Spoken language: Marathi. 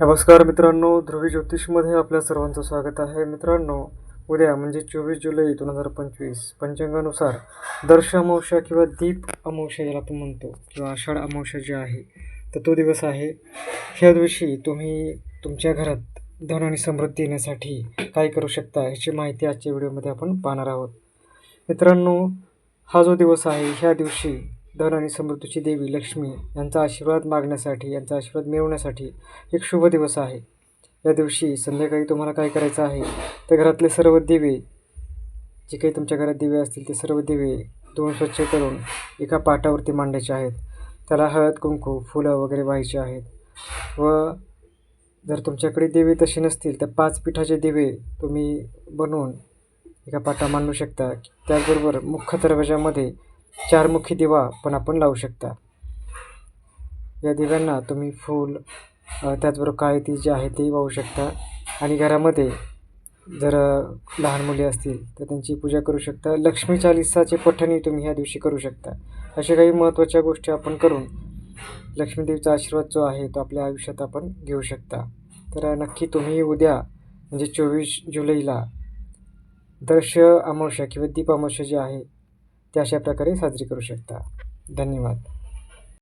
नमस्कार मित्रांनो ध्रुवी ज्योतिषमध्ये आपल्या सर्वांचं स्वागत आहे. मित्रांनो उद्या म्हणजे चोवीस जुलै दोन हजार पंचवीस पंचांगानुसार दर्श अमावस्या किंवा दीप अमावस्या ज्याला आपण म्हणतो किंवा आषाढ अमावस्या जी आहे तर तो दिवस आहे. ह्या दिवशी तुम्ही तुमच्या घरात धन आणि समृद्धी येण्यासाठी काय करू शकता ह्याची माहिती आजच्या व्हिडिओमध्ये आपण पाहणार आहोत. मित्रांनो हा जो दिवस आहे ह्या दिवशी धन आणि समृद्धीची देवी लक्ष्मी यांचा आशीर्वाद मागण्यासाठी यांचा आशीर्वाद मिळवण्यासाठी एक शुभ दिवस आहे. या दिवशी संध्याकाळी तुम्हाला काय करायचं आहे? तर घरातले सर्व दिवे जे काही तुमच्या घरात दिवे असतील ते सर्व दिवे धुवून स्वच्छ करून एका पाटावरती मांडायचे आहेत. त्याला हळद कुंकू फुलं वगैरे व्हायचे आहेत. व जर तुमच्याकडे दिवे तसे नसतील तर पाच पिठाचे दिवे तुम्ही बनवून एका पाटा मांडू शकता. त्याचबरोबर मुख्य दरवाजामध्ये चारमुखी दिवा पण आपण लावू शकता. या दिव्यांना तुम्ही फूल त्याचबरोबर काळे ती जे आहे ते वाहू शकता. आणि घरामध्ये जर लहान मुले असतील तर त्यांची पूजा करू शकता. लक्ष्मी चालिसाचे पठणही तुम्ही ह्या दिवशी करू शकता. अशा काही महत्त्वाच्या गोष्टी आपण करून लक्ष्मीदेवीचा आशीर्वाद जो आहे तो आपल्या आयुष्यात आपण घेऊ शकता. तर नक्की तुम्ही उद्या म्हणजे चोवीस जुलैला दर्श अमावस्या किंवा दीप अमावस्या जी आहे ते अशा प्रकारे साजरी करू शकता. धन्यवाद.